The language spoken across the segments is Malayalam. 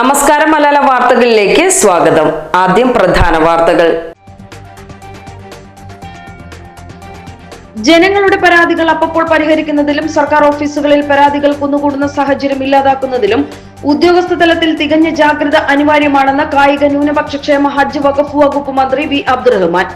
നമസ്കാരം മലയാള വാർത്തകളിലേക്ക് സ്വാഗതം. ആദ്യം പ്രധാന വാർത്തകൾ. ജനങ്ങളുടെ പരാതികൾ അപ്പോൾ പരിഹരിക്കുന്നതിലും സർക്കാർ ഓഫീസുകളിൽ പരാതികൾ കുന്നുകൂടുന്ന സാഹചര്യം ഇല്ലാതാക്കുന്നതിലും ഉദ്യോഗസ്ഥ തലത്തിൽ തികഞ്ഞ ജാഗ്രത അനിവാര്യമാണെന്ന് കായിക ന്യൂനപക്ഷ ക്ഷേമ ഹജ്ജ് വകുപ്പ് വകുപ്പ് മന്ത്രി വി അബ്ദുറഹ്മാൻ.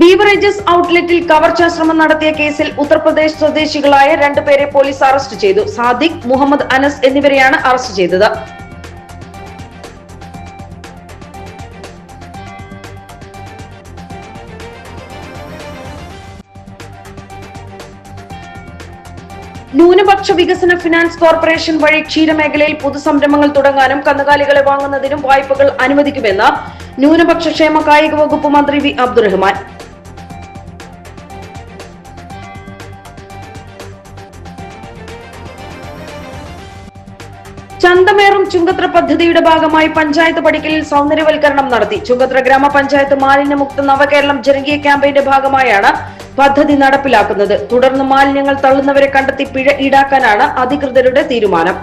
ബീവറേജസ് ഔട്ട്ലെറ്റിൽ കവർച്ചാശ്രമം നടത്തിയ കേസിൽ ഉത്തർപ്രദേശ് സ്വദേശികളായ രണ്ടുപേരെ പോലീസ് അറസ്റ്റ് ചെയ്തു. സാദിഖ് മുഹമ്മദ് അനസ് എന്നിവരെയാണ് അറസ്റ്റ് ചെയ്തത്. ന്യൂനപക്ഷ വികസന ഫിനാൻസ് കോർപ്പറേഷൻ വഴി ക്ഷീരമേഖലയിൽ പുതുസംരംഭങ്ങൾ തുടങ്ങാനും കന്നുകാലികളെ വാങ്ങുന്നതിനും വായ്പകൾ അനുവദിക്കുമെന്ന് ന്യൂനപക്ഷ ക്ഷേമ കായിക വകുപ്പ് മന്ത്രി വി അബ്ദുറഹ്മാൻ. ചന്തമേറും ചുങ്കത്ര പദ്ധതിയുടെ ഭാഗമായി പഞ്ചായത്ത് പടിക്കലിൽ സൗന്ദര്യവൽക്കരണം നടത്തി. ചുങ്കത്ര ഗ്രാമപഞ്ചായത്ത് മാലിന്യമുക്ത നവകേരളം ജനകീയ ക്യാമ്പയിന്റെ ഭാഗമായാണ് പദ്ധതി നടപ്പിലാക്കുന്നത്. തുടർന്ന് മാലിന്യങ്ങൾ തള്ളുന്നവരെ കണ്ടെത്തി പിഴ ഈടാക്കാനാണ് അധികൃതരുടെ തീരുമാനം.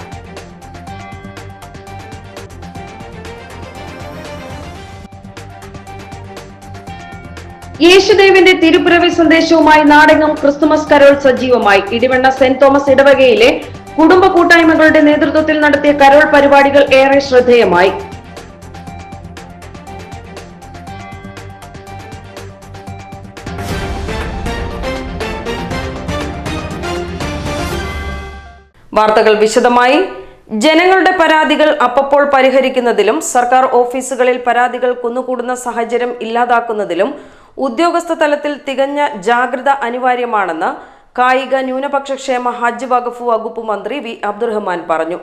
യേശുദേവിന്റെ തിരുപ്പിറവി സന്ദേശവുമായി നാടെങ്ങും ക്രിസ്തുമസ് കരോൾ സജീവമായി. ഇടിവെണ്ണ സെന്റ് തോമസ് ഇടവകയിലെ കുടുംബ കൂട്ടായ്മകളുടെ നേതൃത്വത്തിൽ നടത്തിയ കരോൾ പരിപാടികൾ ഏറെ ശ്രദ്ധേയമായി. വാർത്തകൾ വിശദമായി. ജനങ്ങളുടെ പരാതികൾ അപ്പപ്പോൾ പരിഹരിക്കുന്നതിലും സർക്കാർ ഓഫീസുകളിൽ പരാതികൾ കുന്നുകൂടുന്ന സാഹചര്യം ഇല്ലാതാക്കുന്നതിലും ഉദ്യോഗസ്ഥ തലത്തിൽ തികഞ്ഞ ജാഗ്രത അനിവാര്യമാണെന്ന് കായിക ന്യൂനപക്ഷ ക്ഷേമ ഹജ്ജ് വകുപ്പ് വകുപ്പ് മന്ത്രി വി. അബ്ദുറഹ്മാൻ പറഞ്ഞു.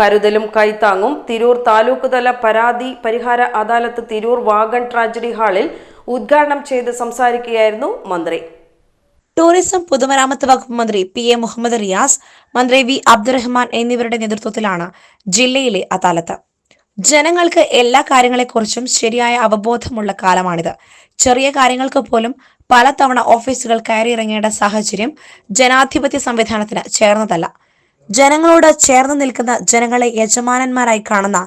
കരുതലും കൈത്താങ്ങും തിരൂർ താലൂക്ക് തല പരാതി പരിഹാര അദാലത്ത് തിരൂർ വാഗൺ ട്രാജഡി ഹാളിൽ ഉദ്ഘാടനം ചെയ്ത് സംസാരിക്കുകയായിരുന്നു മന്ത്രി. ടൂറിസം പൊതുമരാമത്ത് വകുപ്പ് മന്ത്രി പി. എ. മുഹമ്മദ് റിയാസ് മന്ത്രി വി. അബ്ദുറഹ്മാൻ എന്നിവരുടെ നേതൃത്വത്തിലാണ് ജില്ലയിലെ അദാലത്ത്. ജനങ്ങൾക്ക് എല്ലാ കാര്യങ്ങളെക്കുറിച്ചും ശരിയായ അവബോധമുള്ള കാലമാണിത്. ചെറിയ കാര്യങ്ങൾക്ക് പോലും പലതവണ ഓഫീസുകൾ കയറിയിറങ്ങേണ്ട സാഹചര്യം ജനാധിപത്യ സംവിധാനത്തിന് ചേർന്നതല്ല. ജനങ്ങളോട് ചേർന്ന് നിൽക്കുന്ന ജനങ്ങളെ യജമാനന്മാരായി കാണുന്ന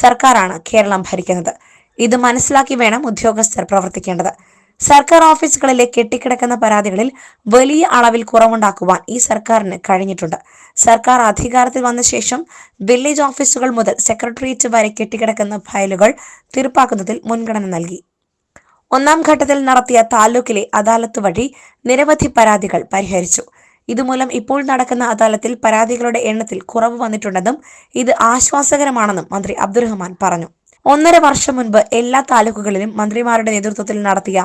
സർക്കാരാണ് കേരളം ഭരിക്കുന്നത്. ഇത് മനസ്സിലാക്കി വേണം ഉദ്യോഗസ്ഥർ പ്രവർത്തിക്കേണ്ടത്. സർക്കാർ ഓഫീസുകളിലെ കെട്ടിക്കിടക്കുന്ന പരാതികളിൽ വലിയ അളവിൽ കുറവുണ്ടാക്കുവാൻ ഈ സർക്കാരിന് കഴിഞ്ഞിട്ടുണ്ട്. സർക്കാർ അധികാരത്തിൽ വന്ന ശേഷം വില്ലേജ് ഓഫീസുകൾ മുതൽ സെക്രട്ടേറിയറ്റ് വരെ കെട്ടിക്കിടക്കുന്ന ഫയലുകൾ തീർപ്പാക്കുന്നതിൽ മുൻഗണന നൽകി. ഒന്നാം ഘട്ടത്തിൽ നടത്തിയ താലൂക്കിലെ അദാലത്ത് വഴി നിരവധി പരാതികൾ പരിഹരിച്ചു. ഇതുമൂലം ഇപ്പോൾ നടക്കുന്ന അദാലത്തിൽ പരാതികളുടെ എണ്ണത്തിൽ കുറവ് വന്നിട്ടുണ്ടെന്നും ഇത് ആശ്വാസകരമാണെന്നും മന്ത്രി അബ്ദുറഹ്മാൻ പറഞ്ഞു. ഒന്നര വർഷം മുൻപ് എല്ലാ താലൂക്കുകളിലും മന്ത്രിമാരുടെ നേതൃത്വത്തിൽ നടത്തിയ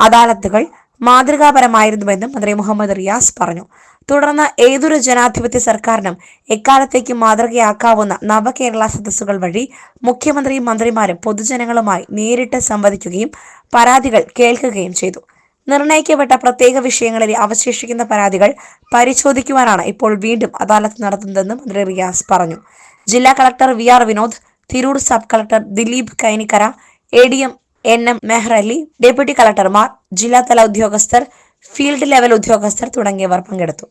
അദാലത്തുകൾ മാതൃകാപരമായിരുന്നുവെന്നും മന്ത്രി മുഹമ്മദ് റിയാസ് പറഞ്ഞു. തുടർന്ന് ഏതൊരു ജനാധിപത്യ സർക്കാരിനും എക്കാലത്തേക്കും മാതൃകയാക്കാവുന്ന നവകേരള സദസ്സുകൾ വഴി മുഖ്യമന്ത്രിയും മന്ത്രിമാരും പൊതുജനങ്ങളുമായി നേരിട്ട് സംവദിക്കുകയും പരാതികൾ കേൾക്കുകയും ചെയ്തു. നിർണയിക്കപ്പെട്ട പ്രത്യേക വിഷയങ്ങളിലെ അവശേഷിക്കുന്ന പരാതികൾ പരിശോധിക്കുവാനാണ് ഇപ്പോൾ വീണ്ടും അദാലത്ത് നടത്തുന്നതെന്ന് മന്ത്രി റിയാസ് പറഞ്ഞു. ജില്ലാ collector V R Vinod Tirur sub collector Dileep Kainikkara A D M N M Mehrali deputy കളക്ടർമാർ ജില്ലാതല ഉദ്യോഗസ്ഥർ ഫീൽഡ് ലെവൽ ഉദ്യോഗസ്ഥർ തുടങ്ങിയവർ പങ്കെടുത്തു.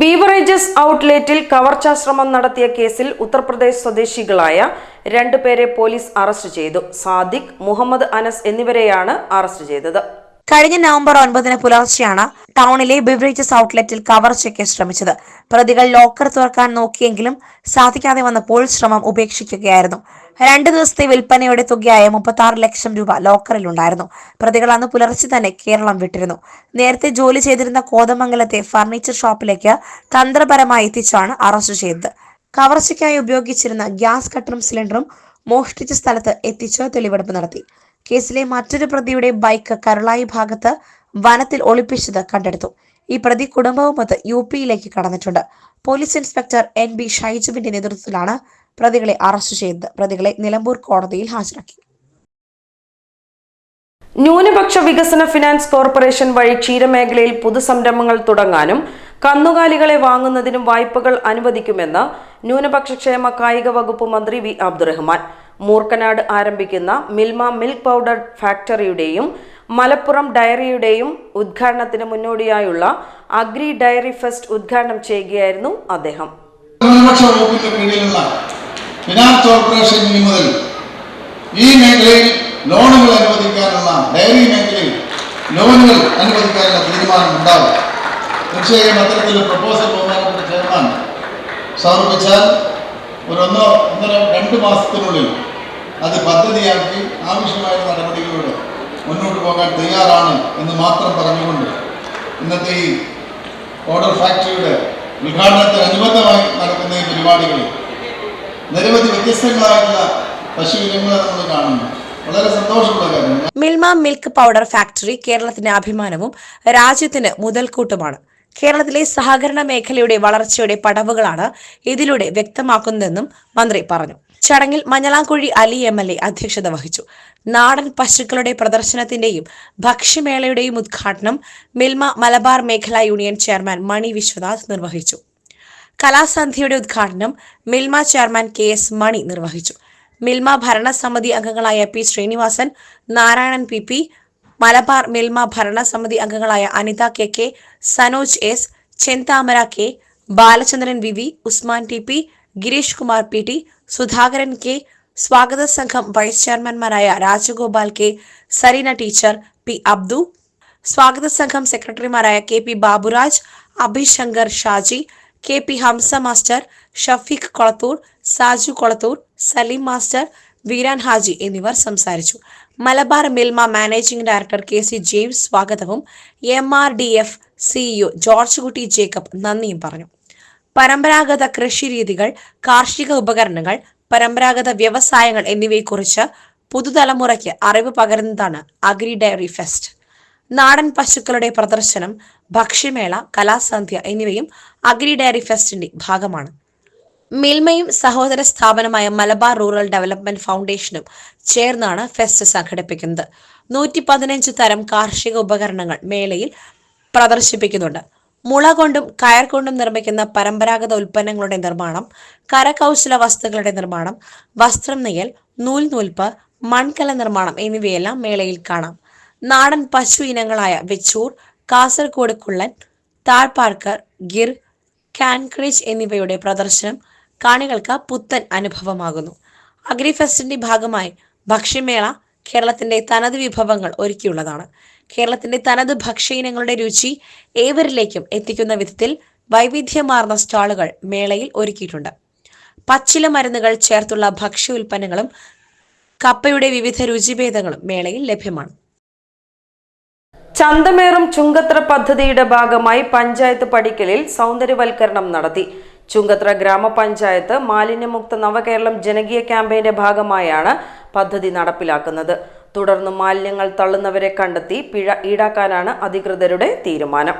ബീവറേജസ് ഔട്ട്ലെറ്റിൽ കവർച്ചാശ്രമം നടത്തിയ കേസിൽ ഉത്തർപ്രദേശ് സ്വദേശികളായ രണ്ടുപേരെ പോലീസ് അറസ്റ്റ് ചെയ്തു. സാദിഖ് മുഹമ്മദ് അനസ് എന്നിവരെയാണ് അറസ്റ്റ് ചെയ്തത്. കഴിഞ്ഞ നവംബർ ഒൻപതിന് പുലർച്ചെയാണ് ടൗണിലെ ബിവറേജസ് ഔട്ട്ലെറ്റിൽ കവർച്ചയ്ക്ക് ശ്രമിച്ചത്. പ്രതികൾ ലോക്കർ തുറക്കാൻ നോക്കിയെങ്കിലും സാധിക്കാതെ വന്നപ്പോൾ ശ്രമം ഉപേക്ഷിക്കുകയായിരുന്നു. രണ്ട് ദിവസത്തെ വിൽപ്പനയുടെ തുകയായ മുപ്പത്തി ലക്ഷം രൂപ ലോക്കറിലുണ്ടായിരുന്നു. പ്രതികൾ അന്ന് പുലർച്ചെ തന്നെ കേരളം വിട്ടിരുന്നു. നേരത്തെ ജോലി ചെയ്തിരുന്ന കോതമംഗലത്തെ ഫർണിച്ചർ ഷോപ്പിലേക്ക് തന്ത്രപരമായി എത്തിച്ചാണ് അറസ്റ്റ് ചെയ്തത്. കവർച്ചയ്ക്കായി ഉപയോഗിച്ചിരുന്ന ഗ്യാസ് കട്ടറും സിലിണ്ടറും മോഷ്ടിച്ച സ്ഥലത്ത് എത്തിച്ച് തെളിവെടുപ്പ് നടത്തി. കേസിലെ മറ്റൊരു പ്രതിയുടെ ബൈക്ക് കരളായി ഭാഗത്ത് വനത്തിൽ ഒളിപ്പിച്ചത് കണ്ടെടുത്തു. ഈ പ്രതി കുടുംബവുമൊത്ത് യു പിയിലേക്ക് കടന്നിട്ടുണ്ട്. പോലീസ് ഇൻസ്പെക്ടർ എൻ ബി ഷൈജുവിന്റെ നേതൃത്വത്തിലാണ് പ്രതികളെ അറസ്റ്റ് ചെയ്തത്. പ്രതികളെ നിലമ്പൂർ കോടതിയിൽ ഹാജരാക്കി. ന്യൂനപക്ഷ വികസന ഫിനാൻസ് കോർപ്പറേഷൻ വഴി ക്ഷീരമേഖലയിൽ പുതുസംരംഭങ്ങൾ തുടങ്ങാനും കന്നുകാലികളെ വാങ്ങുന്നതിനും വായ്പകൾ അനുവദിക്കുമെന്ന് ന്യൂനപക്ഷ ക്ഷേമ കായിക വകുപ്പ് മന്ത്രി വി അബ്ദുറഹ്മാൻ. മൂർക്കനാട് ആരംഭിക്കുന്ന മിൽമ മിൽക്ക് പൗഡർ ഫാക്ടറിയുടെയും മലപ്പുറം ഡയറിയുടെയും ഉദ്ഘാടനത്തിന് മുന്നോടിയായുള്ള അഗ്രി ഡയറി ഫെസ്റ്റ് ഉദ്ഘാടനം ചെയ്യുകയായിരുന്നു അദ്ദേഹം. മുതൽ ഈ മേഖലയിൽ ലോണുകൾ അനുവദിക്കാനുള്ള ഡയറി മേഖലയിൽ ലോണുകൾ അനുവദിക്കാനുള്ള തീരുമാനം ഉണ്ടാവും തീർച്ചയായും അത്തരത്തിലൊരു പ്രപ്പോസൽ ബഹുമാനപ്പെട്ട ചെയർമാൻ സമർപ്പിച്ചാൽ ഒരു ഒന്നോ ഒന്നര രണ്ട് മാസത്തിനുള്ളിൽ അത് പദ്ധതിയാക്കി ആവശ്യമായ നടപടികളോട് മുന്നോട്ട് പോകാൻ തയ്യാറാണ് എന്ന് മാത്രം പറഞ്ഞുകൊണ്ട് ഇന്നത്തെ ഈ ഓർഡർ ഫാക്ടറിയുടെ ഉദ്ഘാടനത്തിന് അനുബന്ധമായി നടക്കുന്ന ഈ പരിപാടികളിൽ നിരവധി വ്യത്യസ്തങ്ങളായിട്ടുള്ള പശു ഇനങ്ങളെ നമ്മൾ കാണുന്നു. വളരെ മിൽമ മിൽക്ക് പൗഡർ ഫാക്ടറി കേരളത്തിന്റെ അഭിമാനവും രാജ്യത്തിന് മുതൽക്കൂട്ടുമാണ്. കേരളത്തിലെ സഹകരണ മേഖലയുടെ വളർച്ചയുടെ പടവുകളാണ് ഇതിലൂടെ വ്യക്തമാക്കുന്നതെന്നും മന്ത്രി പറഞ്ഞു. ചടങ്ങിൽ Manjalamkuzhi Ali M L A അധ്യക്ഷത വഹിച്ചു. നാടൻ പശുക്കളുടെ പ്രദർശനത്തിന്റെയും ഭക്ഷ്യമേളയുടെയും ഉദ്ഘാടനം മിൽമ മലബാർ മേഖലാ യൂണിയൻ ചെയർമാൻ മണി വിശ്വനാഥ് നിർവഹിച്ചു. കലാസന്ധ്യയുടെ ഉദ്ഘാടനം Milma chairman K S Mani നിർവഹിച്ചു. മിൽമ ഭരണസമിതി അംഗങ്ങളായ P Srinivasan Narayanan P P Malabar Milma ഭരണസമിതി അംഗങ്ങളായ Anitha K K Sanoj S Chenthamara K Balachandran V V Usman T P Gireesh Kumar P T Sudhakaran K സ്വാഗത സംഘം vice ചെയർമാൻമാരായ Rajagopal K Sareena teacher P Abdu സ്വാഗത സംഘം സെക്രട്ടറിമാരായ K P Baburaj Abhishankar Shaji K P Hamsa master Shafeeq Kolathur Saju Kolathur Saleem master Veeran Haji എന്നിവർ സംസാരിച്ചു. Malabar Milma managing director K C James സ്വാഗതവും M R D F CEO George Kutty Jacob നന്ദിയും പറഞ്ഞു. പരമ്പരാഗത കൃഷിരീതികൾ കാർഷിക ഉപകരണങ്ങൾ പരമ്പരാഗത വ്യവസായങ്ങൾ എന്നിവയെക്കുറിച്ച് പുതുതലമുറയ്ക്ക് അറിവ് പകരുന്നതാണ് അഗ്രി ഡയറി ഫെസ്റ്റ്. നാടൻ പശുക്കളുടെ പ്രദർശനം ഭക്ഷ്യമേള കലാസന്ധ്യ എന്നിവയും അഗ്രി ഡയറി ഫെസ്റ്റിന്റെ ഭാഗമാണ്. മിൽമയും സഹോദര സ്ഥാപനമായ മലബാർ റൂറൽ ഡെവലപ്മെന്റ് ഫൗണ്ടേഷനും ചേർന്നാണ് ഫെസ്റ്റ് സംഘടിപ്പിക്കുന്നത്. നൂറ്റി പതിനഞ്ച് തരം കാർഷിക ഉപകരണങ്ങൾ മേളയിൽ പ്രദർശിപ്പിക്കുന്നുണ്ട്. മുള കൊണ്ടും കയർ കൊണ്ടും നിർമ്മിക്കുന്ന പരമ്പരാഗത ഉൽപ്പന്നങ്ങളുടെ നിർമ്മാണം കരകൗശല വസ്തുക്കളുടെ നിർമ്മാണം വസ്ത്രം നെയ്യൽ നൂൽ നൂൽപ്പ് മൺകല നിർമ്മാണം എന്നിവയെല്ലാം മേളയിൽ കാണാം. നാടൻ പശു ഇനങ്ങളായ വെച്ചൂർ കാസർഗോഡ് കുള്ളൻ താഴ്പാർക്കർ ഗിർ കാൻക്രിച്ച് എന്നിവയുടെ പ്രദർശനം കാണികൾക്ക് പുത്തൻ അനുഭവമാകുന്നു. അഗ്രിഫെസ്റ്റിന്റെ ഭാഗമായി ഭക്ഷ്യമേള കേരളത്തിന്റെ തനത് വിഭവങ്ങൾ ഒരുക്കിയുള്ളതാണ്. കേരളത്തിന്റെ തനത് ഭക്ഷ്യയിനങ്ങളുടെ രുചി ഏവരിലേക്കും എത്തിക്കുന്ന വിധത്തിൽ വൈവിധ്യമാർന്ന സ്റ്റാളുകൾ മേളയിൽ ഒരുക്കിയിട്ടുണ്ട്. പച്ചില മരുന്നുകൾ ചേർത്തുള്ള ഭക്ഷ്യ ഉൽപ്പന്നങ്ങളും കപ്പയുടെ വിവിധ രുചിഭേദങ്ങളും മേളയിൽ ലഭ്യമാണ്. ചന്തമേറും ചുങ്കത്ര പദ്ധതിയുടെ ഭാഗമായി പഞ്ചായത്ത് പടിക്കലിൽ സൗന്ദര്യവൽക്കരണം നടത്തി. ചുങ്കത്ര ഗ്രാമപഞ്ചായത്ത് മാലിന്യമുക്ത നവകേരളം ജനകീയ ക്യാമ്പയിന്റെ ഭാഗമായാണ് പദ്ധതി നടപ്പിലാക്കുന്നത്. തുടർന്ന് മാലിന്യങ്ങൾ തള്ളുന്നവരെ കണ്ടെത്തി പിഴ ഈടാക്കാനാണ് അധികൃതരുടെ തീരുമാനം.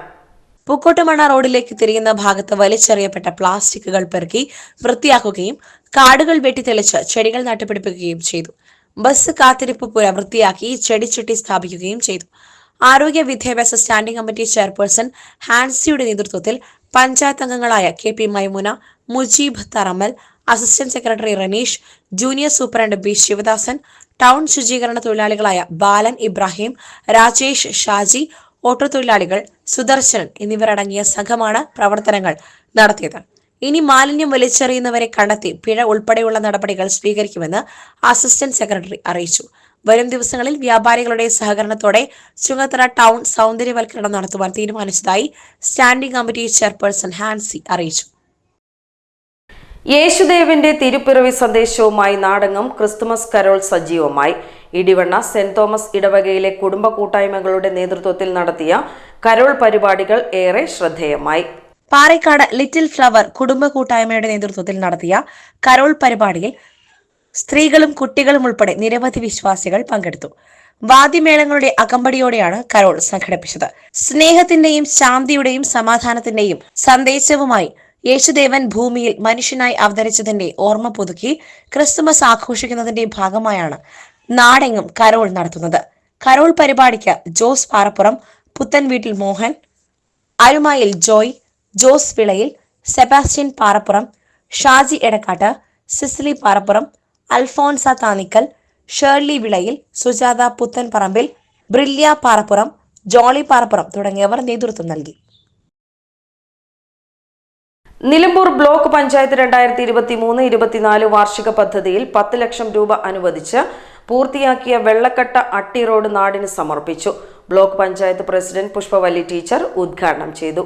പൂക്കോട്ടുമണ്ണ റോഡിലേക്ക് തിരിയുന്ന ഭാഗത്ത് വലിച്ചെറിയപ്പെട്ട പ്ലാസ്റ്റിക്കുകൾ പെറുക്കി വൃത്തിയാക്കുകയും കാടുകൾ വെട്ടിത്തെളിച്ച് ചെടികൾ നട്ടുപിടിപ്പിക്കുകയും ചെയ്തു. ബസ് കാത്തിരിപ്പ് പുര വൃത്തിയാക്കി ചെടിച്ചട്ടി സ്ഥാപിക്കുകയും ചെയ്തു. ആരോഗ്യ വിദ്യാഭ്യാസ സ്റ്റാൻഡിംഗ് കമ്മിറ്റി ചെയർപേഴ്സൺ ഹാൻസിയുടെ നേതൃത്വത്തിൽ പഞ്ചായത്ത് അംഗങ്ങളായ K P Maimuna Mujeeb Tharamal assistant secretary Raneesh junior superintendent B Sivadasan town ശുചീകരണ തൊഴിലാളികളായ ബാലൻ ഇബ്രാഹിം രാജേഷ് ഷാജി ഓട്ടോ തൊഴിലാളികൾ സുദർശനൻ എന്നിവരടങ്ങിയ സംഘമാണ് പ്രവർത്തനങ്ങൾ നടത്തിയത്. ഇനി മാലിന്യം വലിച്ചെറിയുന്നവരെ കണ്ടെത്തി പിഴ ഉൾപ്പെടെയുള്ള നടപടികൾ സ്വീകരിക്കുമെന്ന് അസിസ്റ്റന്റ് സെക്രട്ടറി അറിയിച്ചു. വരും ദിവസങ്ങളിൽ വ്യാപാരികളുടെ സഹകരണത്തോടെ ചുങ്കത്തറ ടൗൺ സൗന്ദര്യവൽക്കരണം നടത്തുവാൻ തീരുമാനിച്ചതായി സ്റ്റാൻഡിംഗ് കമ്മിറ്റി ചെയർപേഴ്സൺ ഹാൻസി അറിയിച്ചു. യേശുദേവിന്റെ തിരുപ്പിറവി സന്ദേശവുമായി നാടകം ക്രിസ്തുമസ് കരോൾ സജീവമായി. ഇടിവണ്ണ സെന്റ് തോമസ് ഇടവകയിലെ കുടുംബ കൂട്ടായ്മകളുടെ നേതൃത്വത്തിൽ നടത്തിയ കരോൾ പരിപാടികൾ ഏറെ ശ്രദ്ധേയമായി. പാറേക്കാട് ലിറ്റിൽ ഫ്ലവർ കുടുംബ കൂട്ടായ്മയുടെ നേതൃത്വത്തിൽ നടത്തിയ കരോൾ പരിപാടിയിൽ സ്ത്രീകളും കുട്ടികളും ഉൾപ്പെടെ നിരവധി വിശ്വാസികൾ പങ്കെടുത്തു. വാദ്യമേളങ്ങളുടെ അകമ്പടിയോടെയാണ് കരോൾ സംഘടിപ്പിച്ചത്. സ്നേഹത്തിന്റെയും ശാന്തിയുടെയും സമാധാനത്തിന്റെയും സന്ദേശവുമായി യേശുദേവൻ ഭൂമിയിൽ മനുഷ്യനായി അവതരിച്ചതിന്റെ ഓർമ്മ പുതുക്കി ക്രിസ്തുമസ് ആഘോഷിക്കുന്നതിന്റെ ഭാഗമായാണ് നാടെങ്ങും കരോൾ നടത്തുന്നത്. കരോൾ പരിപാടിക്ക് ജോസ് പാറപ്പുറം പുത്തൻ വീട്ടിൽ മോഹൻ അരുമായിൽ ജോയ് ജോസ് വിളയിൽ സെബാസ്റ്റ്യൻ പാറപ്പുറം ഷാജി എടക്കാട്ട് സിസിലി പാറപ്പുറം അൽഫോൺസ താനിക്കൽ ഷേർലി വിളയിൽ സുജാത പുത്തൻ പറമ്പിൽ ബ്രില്യ പാറപ്പുറം ജോളി പാറപ്പുറം തുടങ്ങിയവർ നേതൃത്വം നൽകി. നിലമ്പൂർ ബ്ലോക്ക് പഞ്ചായത്ത് രണ്ടായിരത്തി ഇരുപത്തി മൂന്ന് ഇരുപത്തിനാല് വാർഷിക പദ്ധതിയിൽ പത്ത് ലക്ഷം രൂപ അനുവദിച്ച് പൂർത്തിയാക്കിയ വെള്ളക്കട്ട അട്ടി റോഡ് നാടിന് സമർപ്പിച്ചു. Block panchayat president Pushpavalli teacher ഉദ്ഘാടനം ചെയ്തു.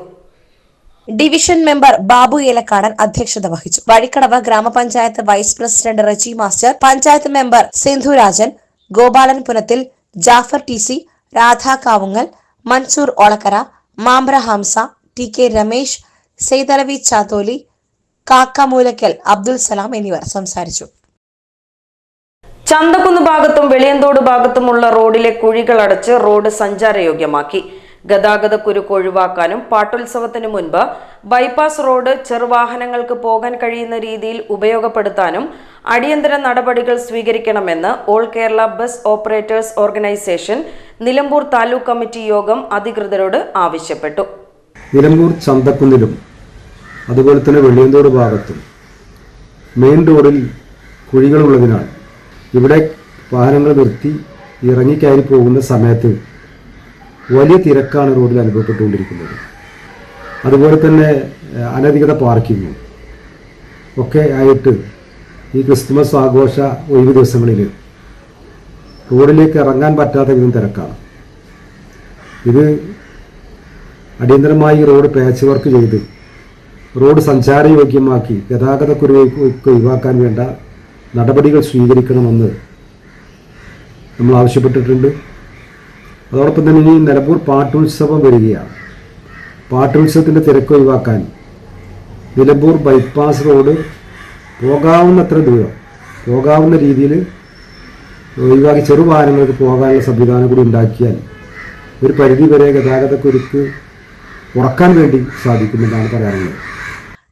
ഡിവിഷൻ മെമ്പർ ബാബു ഏലക്കാടൻ അധ്യക്ഷത വഹിച്ചു. വഴിക്കടവ് ഗ്രാമപഞ്ചായത്ത് vice president Reji master panchayat member Sindhurajan Gopalan Punathil Jafar T C Radha Kavungal Mansoor Olakkara Mambra Hamsa T K Ramesh Saithalavi Chatholi Kakkamoolakkal Abdul Salam എന്നിവർ സംസാരിച്ചു. ചന്തക്കുന്ന് ഭാഗത്തും വെളിയന്തോട് ഭാഗത്തുമുള്ള റോഡിലെ കുഴികൾ അടച്ച് റോഡ് സഞ്ചാരയോഗ്യമാക്കി. ഗതാഗത കുരുക്ക് ഒഴിവാക്കാനും പാട്ടുത്സവത്തിന് മുൻപ് ബൈപ്പാസ് റോഡ് ചെറുവാഹനങ്ങൾക്ക് പോകാൻ കഴിയുന്ന രീതിയിൽ ഉപയോഗപ്പെടുത്താനും അടിയന്തര നടപടികൾ സ്വീകരിക്കണമെന്ന് all Kerala bus operators organisation Nilambur taluk committee യോഗം അധികൃതരോട് ആവശ്യപ്പെട്ടു. നിലമ്പൂർ ചന്തക്കുന്നിലും അതുപോലെ തന്നെ വെള്ളിയന്തോട് ഭാഗത്തും മെയിൻ റോഡിൽ കുഴികളുള്ളതിനാൽ ഇവിടെ വാഹനങ്ങൾ നിർത്തി ഇറങ്ങിക്കയറി പോകുന്ന സമയത്ത് വലിയ തിരക്കാണ് റോഡിൽ അനുഭവപ്പെട്ടുകൊണ്ടിരിക്കുന്നത്. അതുപോലെ തന്നെ അനധികൃത പാർക്കിങ്ങും ഒക്കെ ആയിട്ട് ഈ ക്രിസ്തുമസ് ആഘോഷ ഒഴിവ് ദിവസങ്ങളിൽ റോഡിലേക്ക് ഇറങ്ങാൻ പറ്റാത്ത വിധം തിരക്കാണ്. ഇത് അടിയന്തരമായി റോഡ് പാച്ച് വർക്ക് ചെയ്ത് റോഡ് സഞ്ചാരയോഗ്യമാക്കി ഗതാഗത കുരുക്ക് ഒഴിവാക്കാൻ വേണ്ട നടപടികൾ സ്വീകരിക്കണമെന്ന് നമ്മൾ ആവശ്യപ്പെട്ടിട്ടുണ്ട്. അതോടൊപ്പം തന്നെ ഇനി നിലമ്പൂർ പാട്ടുത്സവം വരികയാണ്. പാട്ടുത്സവത്തിന്റെ തിരക്ക് ഒഴിവാക്കാൻ നിലമ്പൂർ ബൈപ്പാസ് റോഡ് പോകാവുന്നത്ര ദൂരം പോകാവുന്ന രീതിയിൽ ഒഴിവാക്കി ചെറുവാഹനങ്ങൾക്ക് പോകാനുള്ള സംവിധാനം കൂടി ഉണ്ടാക്കിയാൽ ഒരു പരിധി വരെ ഗതാഗതക്കുരുക്ക് കുറയ്ക്കാൻ വേണ്ടി സാധിക്കുമെന്നാണ് പറയാറുള്ളത്.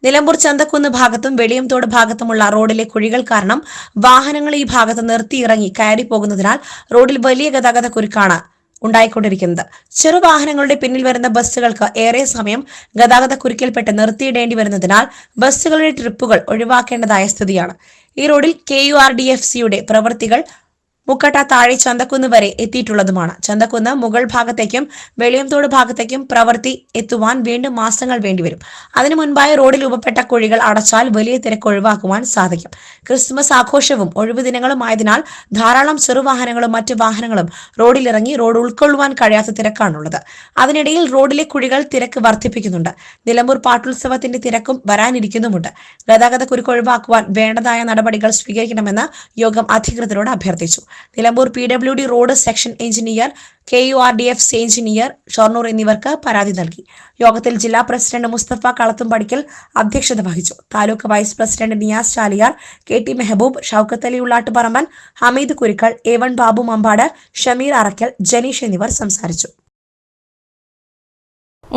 നിലമ്പൂർ ചന്തക്കുന്ന് ഭാഗത്തും വെളിയംതോട് ഭാഗത്തുമുള്ള റോഡിലെ കുഴികൾ കാരണം വാഹനങ്ങൾ ഈ ഭാഗത്ത് നിർത്തിയിറങ്ങി കയറി പോകുന്നതിനാൽ റോഡിൽ വലിയ ഗതാഗത കുരുക്കാണ് ഉണ്ടായിക്കൊണ്ടിരിക്കുന്നത്. ചെറുവാഹനങ്ങളുടെ പിന്നിൽ വരുന്ന ബസ്സുകൾക്ക് ഏറെ സമയം ഗതാഗത കുരുക്കിൽപ്പെട്ട് നിർത്തിയിടേണ്ടി വരുന്നതിനാൽ ബസ്സുകളുടെ ട്രിപ്പുകൾ ഒഴിവാക്കേണ്ടതായ സ്ഥിതിയാണ്. ഈ റോഡിൽ K U R D F സിയുടെ പ്രവൃത്തികൾ മുക്കട്ട താഴെ ചന്തക്കുന്ന് വരെ എത്തിയിട്ടുള്ളതുമാണ്. ചന്തക്കുന്ന് മുകൾ ഭാഗത്തേക്കും വെളിയംതോട് ഭാഗത്തേക്കും പ്രവൃത്തി എത്തുവാൻ വീണ്ടും മാസങ്ങൾ വേണ്ടിവരും. അതിനു മുൻപായി റോഡിൽ രൂപപ്പെട്ട കുഴികൾ അടച്ചാൽ വലിയ തിരക്ക് ഒഴിവാക്കുവാൻ സാധിക്കും. ക്രിസ്മസ് ആഘോഷവും ഒഴിവു ദിനങ്ങളുമായതിനാൽ ധാരാളം ചെറുവാഹനങ്ങളും മറ്റു വാഹനങ്ങളും റോഡിലിറങ്ങി റോഡ് ഉൾക്കൊള്ളുവാൻ കഴിയാത്ത തിരക്കാണുള്ളത്. അതിനിടയിൽ റോഡിലെ കുഴികൾ തിരക്ക് വർദ്ധിപ്പിക്കുന്നുണ്ട്. നിലമ്പൂർ പാട്ടുത്സവത്തിന്റെ തിരക്കും വരാനിരിക്കുന്നുമുണ്ട്. ഗതാഗത കുരുക്ക് ഒഴിവാക്കുവാൻ വേണ്ടതായ നടപടികൾ സ്വീകരിക്കണമെന്ന് യോഗം അധികൃതരോട് അഭ്യർത്ഥിച്ചു. Nilambur P W D road section engineer K U R D F engineer Shoranur എന്നിവർക്ക് പരാതി നൽകി. യോഗത്തിൽ ജില്ലാ പ്രസിഡന്റ് മുസ്തഫ കളത്തും പടിക്കൽ അധ്യക്ഷത വഹിച്ചു. Taluk vice president Niyas Chaliyar K T Mehaboob Shoukath Ali Ullattuparamban Hameed Kurikkal A one Babu Mampad Shameer Arakkal Janeesh എന്നിവർ സംസാരിച്ചു.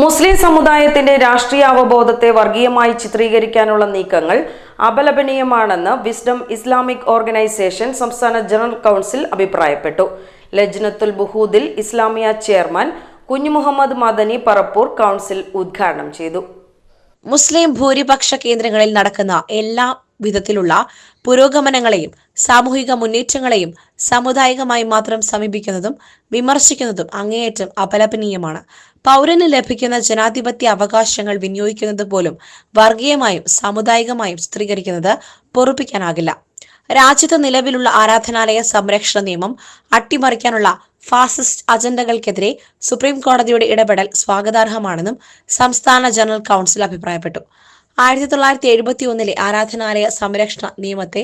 മുസ്ലിം സമുദായത്തിന്റെ രാഷ്ട്രീയ അവബോധത്തെ വർഗീയമായി ചിത്രീകരിക്കാനുള്ള നീക്കങ്ങൾ അപലപനീയമാണെന്ന് വിസ്ഡം ഇസ്ലാമിക് ഓർഗനൈസേഷൻ സംസ്ഥാന ജനറൽ കൗൺസിൽ അഭിപ്രായപ്പെട്ടു. ലജ്നത്തുൽ ബുഹൂദിൽ ഇസ്ലാമിയ ചെയർമാൻ കുഞ്ഞുമുഹമ്മദ് മദനി പറപ്പൂർ കൗൺസിൽ ഉദ്ഘാടനം ചെയ്തു. മുസ്ലിം ഭൂരിപക്ഷ കേന്ദ്രങ്ങളിൽ നടക്കുന്ന എല്ലാ വിധത്തിലുള്ള പുരോഗമനങ്ങളെയും സാമൂഹിക മുന്നേറ്റങ്ങളെയും സാമുദായികമായി മാത്രം സമീപിക്കുന്നതും വിമർശിക്കുന്നതും അങ്ങേയറ്റം അപലപനീയമാണ്. പൗരന് ലഭിക്കുന്ന ജനാധിപത്യ അവകാശങ്ങൾ വിനിയോഗിക്കുന്നത് പോലും വർഗീയമായും സാമുദായികമായും ചിത്രീകരിക്കുന്നത് പൊറുപ്പിക്കാനാകില്ല. രാജ്യത്ത് നിലവിലുള്ള ആരാധനാലയ സംരക്ഷണ നിയമം അട്ടിമറിക്കാനുള്ള ഫാസിസ്റ്റ് അജണ്ടകൾക്കെതിരെ സുപ്രീം കോടതിയുടെ ഇടപെടൽ സ്വാഗതാർഹമാണെന്നും സംസ്ഥാന ജനറൽ കൗൺസിൽ അഭിപ്രായപ്പെട്ടു. ആയിരത്തി തൊള്ളായിരത്തി എഴുപത്തി ഒന്നിലെ ആരാധനാലയ സംരക്ഷണ നിയമത്തെ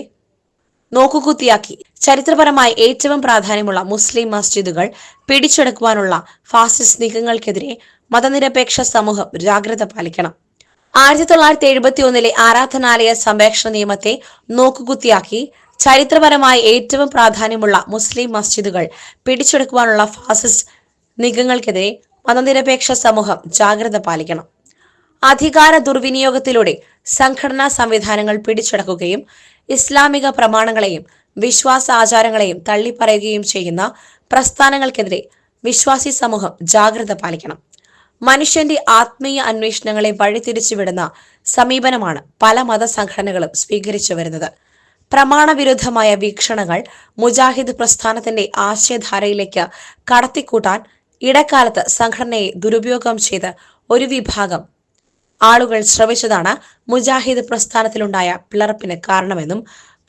നോക്കുകുത്തിയാക്കി. ചരിത്രപരമായി ഏറ്റവും പ്രാധാന്യമുള്ള മുസ്ലിം മസ്ജിദുകൾ പിടിച്ചെടുക്കുവാനുള്ള ഫാസിസ്റ്റ് നീക്കങ്ങൾക്കെതിരെ മതനിരപേക്ഷ സമൂഹം ജാഗ്രത പാലിക്കണം. ആയിരത്തി തൊള്ളായിരത്തി എഴുപത്തി ഒന്നിലെ ആരാധനാലയ സംരക്ഷണ നിയമത്തെ നോക്കുകുത്തിയാക്കി ചരിത്രപരമായി ഏറ്റവും പ്രാധാന്യമുള്ള മുസ്ലിം മസ്ജിദുകൾ പിടിച്ചെടുക്കുവാനുള്ള ഫാസിസ്റ്റ് നീക്കങ്ങൾക്കെതിരെ മതനിരപേക്ഷ സമൂഹം ജാഗ്രത പാലിക്കണം. അധികാര ദുർവിനിയോഗത്തിലൂടെ സംഘടനാ സംവിധാനങ്ങൾ പിടിച്ചടക്കുകയും ഇസ്ലാമിക പ്രമാണങ്ങളെയും വിശ്വാസ ആചാരങ്ങളെയും തള്ളിപ്പറയുകയും ചെയ്യുന്ന പ്രസ്ഥാനങ്ങൾക്കെതിരെ വിശ്വാസി സമൂഹം ജാഗ്രത പാലിക്കണം. മനുഷ്യന്റെ ആത്മീയ അന്വേഷണങ്ങളെ വഴിതിരിച്ചുവിടുന്ന സമീപനമാണ് പല മത സംഘടനകളും സ്വീകരിച്ചു വരുന്നത്. പ്രമാണവിരുദ്ധമായ വീക്ഷണങ്ങൾ മുജാഹിദ് പ്രസ്ഥാനത്തിന്റെ ആശയധാരയിലേക്ക് കടത്തിക്കൂട്ടാൻ ഇടക്കാലത്ത് സംഘടനയെ ദുരുപയോഗം ചെയ്ത് ഒരു വിഭാഗം ആളുകൾ ശ്രവിച്ചതാണ് മുജാഹിദ് പ്രസ്ഥാനത്തിലുണ്ടായ പിളർപ്പിന് കാരണമെന്നും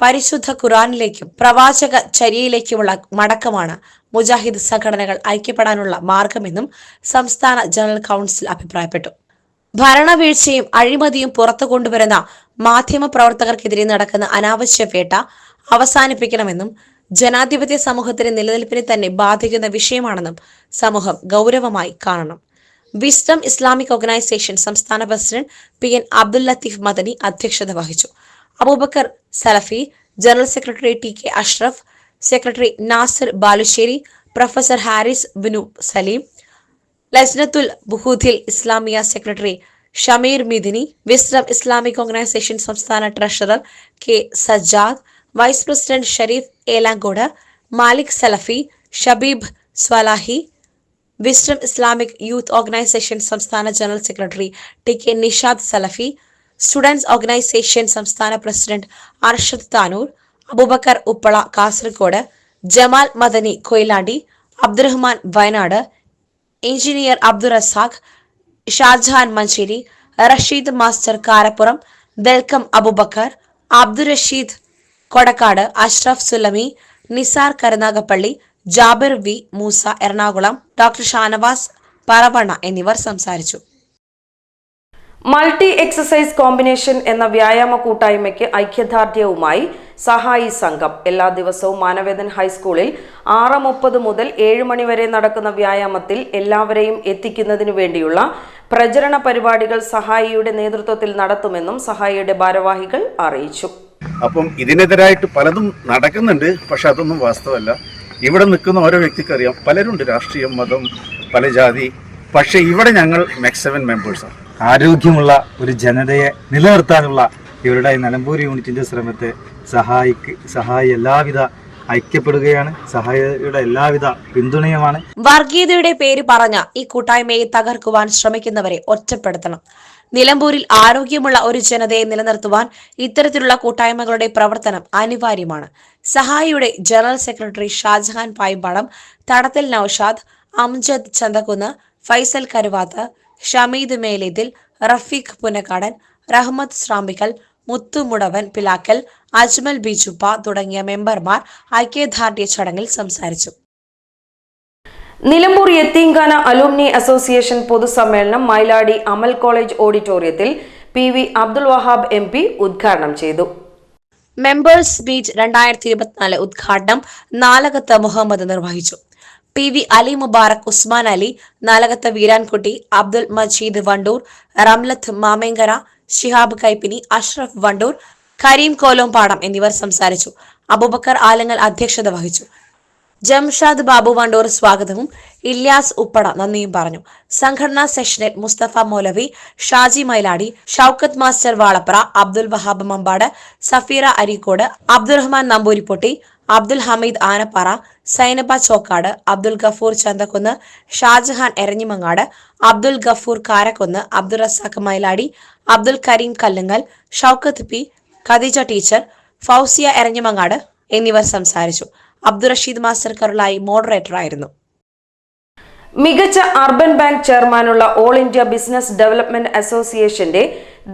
പരിശുദ്ധ ഖുറാനിലേക്കും പ്രവാചക ചര്യയിലേക്കുമുള്ള മടക്കമാണ് മുജാഹിദ് സംഘടനകൾ ഐക്യപ്പെടാനുള്ള മാർഗമെന്നും സംസ്ഥാന ജനറൽ കൗൺസിൽ അഭിപ്രായപ്പെട്ടു. ഭരണവീഴ്ചയും അഴിമതിയും പുറത്തു കൊണ്ടുവരുന്ന മാധ്യമ പ്രവർത്തകർക്കെതിരെ നടക്കുന്ന അനാവശ്യ വേട്ട അവസാനിപ്പിക്കണമെന്നും ജനാധിപത്യ സമൂഹത്തിന്റെ നിലനിൽപ്പിനെ തന്നെ ബാധിക്കുന്ന വിഷയമാണെന്നും സമൂഹം ഗൗരവമായി കാണണം. വിസ്ഡം ഇസ്ലാമിക് ഓർഗനൈസേഷൻ സംസ്ഥാന president P N Abdul Latheef Madani അധ്യക്ഷത വഹിച്ചു. Aboobacker Salafi general secretary T K Ashraf secretary Nasir Balussery professor Haris Binu Saleem Lajnathul Buhoothil Islamiya secretary Shameer Madani Wisdom Islamic organisation സംസ്ഥാന treasurer K Sajad vice president Shareef Elankode Malik Salafi Shabeeb Swalahi Wisdom Islamic youth organisation സംസ്ഥാന general secretary T K Nishad Salafi students organisation സംസ്ഥാന president Arshad Tanur Aboobacker Uppala Kasaragod Jamal Madani Koyilandy Abdurahman Wayanad engineer Abdul Razak Shajahan Manjeri Rasheed master Karappuram Dalkam Abubacker Abdul Rasheed Kodakkad Ashraf Sulami Nisar Karunagappally Jabir V Moosa Ernakulam. Doctor Shanavas Paravana എന്നിവർ സംസാരിച്ചു. മൾട്ടി എക്സസൈസ് കോമ്പിനേഷൻ എന്ന വ്യായാമ കൂട്ടായ്മയ്ക്ക് ഐക്യദാർഢ്യവുമായി സഹായി സംഘം. എല്ലാ ദിവസവും മാനവേദൻ ഹൈസ്കൂളിൽ ആറ് മുപ്പത് മുതൽ ഏഴ് മണിവരെ നടക്കുന്ന വ്യായാമത്തിൽ എല്ലാവരെയും എത്തിക്കുന്നതിനു വേണ്ടിയുള്ള പ്രചരണ പരിപാടികൾ സഹായിയുടെ നേതൃത്വത്തിൽ നടത്തുമെന്നും സഹായിയുടെ ഭാരവാഹികൾ അറിയിച്ചു. അപ്പം ഇതിനെതിരായിട്ട് പലതും നടക്കുന്നുണ്ട് പക്ഷെ അതൊന്നും വാസ്തവമല്ല ഇവിടെ നിൽക്കുന്ന ഓരോ വ്യക്തിക്കറിയാം. പലരുണ്ട് രാഷ്ട്രീയം മതം പല ജാതി. പക്ഷെ ഇവിടെ ഞങ്ങൾ മാക്സ് സെവൻ മെമ്പേഴ്സാണ് ആരോഗ്യമുള്ള ഒരു ജനതയെ നിലനിർത്താനുള്ള ഇവരുടെ നിലമ്പൂർ യൂണിറ്റിന്റെ ശ്രമത്തെ സഹായിക്ക് സഹായി എല്ലാവിധ ഐക്യപ്പെടുകയാണ്. സഹായിയുടെ എല്ലാവിധ പിന്തുണയുമാണ്. വർഗീയതയുടെ പേര് പറഞ്ഞ ഈ കൂട്ടായ്മയെ തകർക്കുവാൻ ശ്രമിക്കുന്നവരെ ഒറ്റപ്പെടുത്തണം. നിലമ്പൂരിൽ ആരോഗ്യമുള്ള ഒരു ജനതയെ നിലനിർത്തുവാൻ ഇത്തരത്തിലുള്ള കൂട്ടായ്മകളുടെ പ്രവർത്തനം അനിവാര്യമാണ്. സഹായിയുടെ ജനറൽ സെക്രട്ടറി ഷാജഹാൻ പായ്പാടം തടത്തൽ നൌഷാദ് അംജദ് ചന്തകുന്ന് ഫൈസൽ കരുവാത്ത് ഷമീദ് മേലേതിൽ റഫീഖ് പുനക്കാടൻ റഹ്മത്ത് ശ്രാമിക്കൽ മുത്തുമുടവൻ പിലാക്കൽ അജ്മൽ ബിജുപ്പ തുടങ്ങിയ മെമ്പർമാർ ഐക്യദാർഢ്യ ചടങ്ങിൽ സംസാരിച്ചു. നിലമ്പൂർ യത്തീംഖാന അലൂമിനി അസോസിയേഷൻ പൊതുസമ്മേളനം മൈലാടി അമൽ കോളേജ് ഓഡിറ്റോറിയത്തിൽ P V Abdul Wahab M P ഉദ്ഘാടനം ചെയ്തു. മെമ്പേഴ്സ് മീറ്റ് രണ്ടായിരത്തി ഇരുപത്തിനാല് ഉദ്ഘാടനം നാലകത്ത് മുഹമ്മദ് നിർവഹിച്ചു. പി വി അലി മുബാറക് ഉസ്മാൻ അലി നാലകത്ത് വീരാൻകുട്ടി അബ്ദുൽ മജീദ് വണ്ടൂർ റംലത്ത് മാമേങ്കര ഷിഹാബ് കൈപ്പിനി അഷ്റഫ് വണ്ടൂർ കരീം കോലോംപാടം എന്നിവർ സംസാരിച്ചു. അബൂബക്കർ ആലങ്ങൾ അധ്യക്ഷത വഹിച്ചു. ജംഷാദ് ബാബു വണ്ടൂർ സ്വാഗതവും. ഇല്യാസ് ഉപ്പട നന്ദിയും പറഞ്ഞു. സംഘടനാ സെഷനിൽ Musthafa Moulavi Shaji Mailadi Shoukath master Valapra Abdul Wahab Mambad Safeera Areekode Abdurahman Namboorippotti Abdul Hameed Anappara Zainaba Chokkad Abdul Gafoor Chanthakkunnu Shajahan Eranhimangad Abdul Gafoor Karakkunnu Abdul Razak Mailadi Abdul Kareem Kallungal Shoukath P Khadeeja teacher Fousiya Eranhimangad എന്നിവർ സംസാരിച്ചു. അബ്ദുൾ റഷീദ് മാസ്റ്റർ കറുളായി മോഡറേറ്റർ ആയിരുന്നു മികച്ച അർബൻ ബാങ്ക് ചെയർമാനുള്ള ഓൾ ഇന്ത്യ ബിസിനസ് ഡെവലപ്മെന്റ് അസോസിയേഷന്റെ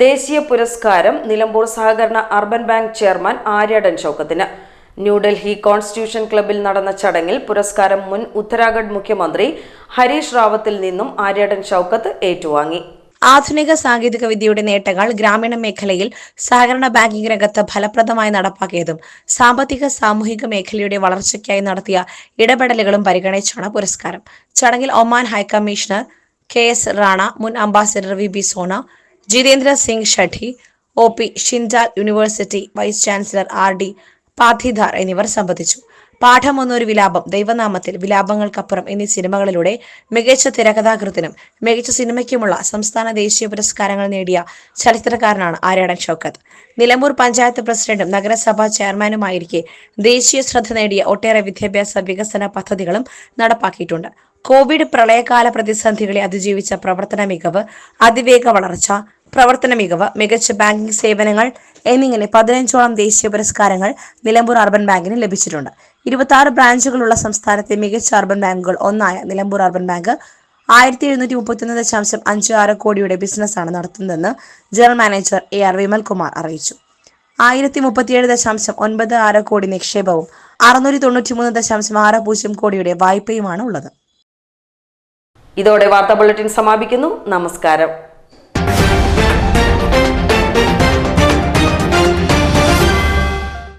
ദേശീയ പുരസ്കാരം നിലമ്പൂർ സഹകരണ അർബൻ ബാങ്ക് ചെയർമാൻ ആര്യാടൻ ഷൗക്കത്തിന് ന്യൂഡൽഹി കോൺസ്റ്റിറ്റ്യൂഷൻ ക്ലബിൽ നടന്ന ചടങ്ങിൽ പുരസ്കാരം മുൻ ഉത്തരാഖണ്ഡ് മുഖ്യമന്ത്രി ഹരീഷ് റാവത്തിൽ നിന്നും ആര്യാടൻ ഷൗക്കത്ത് ഏറ്റുവാങ്ങി. ആധുനിക സാങ്കേതിക വിദ്യയുടെ നേട്ടങ്ങൾ ഗ്രാമീണ മേഖലയിൽ സഹകരണ ബാങ്കിംഗ് രംഗത്ത് ഫലപ്രദമായി നടപ്പാക്കിയതും സാമ്പത്തിക സാമൂഹിക മേഖലയുടെ വളർച്ചയ്ക്കായി നടത്തിയ ഇടപെടലുകളും പരിഗണിച്ചാണ് പുരസ്കാരം. ചടങ്ങിൽ Oman high commissioner K S Rana മുൻ ambassador V B Sona Jitendra Singh Shathi O P Shinjal university vice chancellor R D Pathidhar എന്നിവർ സംബന്ധിച്ചു. പാഠം ഒന്നൊരു വിലാപം ദൈവനാമത്തിൽ വിലാപങ്ങൾക്കപ്പുറം എന്നീ സിനിമകളിലൂടെ മികച്ച തിരക്കഥാകൃത്തിനും മികച്ച സിനിമയ്ക്കുമുള്ള സംസ്ഥാന ദേശീയ പുരസ്കാരങ്ങൾ നേടിയ ചരിത്രകാരനാണ് ആര്യാടൻ ഷൗക്കത്ത്. നിലമ്പൂർ പഞ്ചായത്ത് പ്രസിഡന്റും നഗരസഭാ ചെയർമാനുമായിരിക്കെ ദേശീയ ശ്രദ്ധ നേടിയ ഒട്ടേറെ വിദ്യാഭ്യാസ വികസന പദ്ധതികളും നടപ്പാക്കിയിട്ടുണ്ട്. കോവിഡ് പ്രളയകാല പ്രതിസന്ധികളെ അതിജീവിച്ച പ്രവർത്തന മികവ് അതിവേഗ വളർച്ച പ്രവർത്തന മികവ് മികച്ച ബാങ്കിംഗ് സേവനങ്ങൾ എന്നിങ്ങനെ പതിനഞ്ചോളം ദേശീയ പുരസ്കാരങ്ങൾ നിലമ്പൂർ അർബൻ ബാങ്കിന് ലഭിച്ചിട്ടുണ്ട്. ഇരുപത്തി ആറ് ബ്രാഞ്ചുകളുള്ള സംസ്ഥാനത്തെ മികച്ച അർബൻ ബാങ്കുകൾ ഒന്നായ നിലമ്പൂർ അർബൻ ബാങ്ക് ആയിരത്തി എഴുന്നൂറ്റി മുപ്പത്തിയൊന്ന് ദശാംശം അഞ്ച് ആറ് കോടിയുടെ ബിസിനസ്സാണ് നടത്തുന്നതെന്ന് general manager A R Vimalkumar അറിയിച്ചു. ആയിരത്തി മുപ്പത്തിയേഴ് ദശാംശം ഒൻപത് ആറ് കോടി നിക്ഷേപവും അറുന്നൂറ്റി തൊണ്ണൂറ്റി മൂന്ന് ദശാംശം ആറ് പൂജ്യം കോടിയുടെ വായ്പയുമാണ് ഉള്ളത്. ഇതോടെ വാർത്താ ബുള്ളറ്റിൻ സമാപിക്കുന്നു. നമസ്കാരം.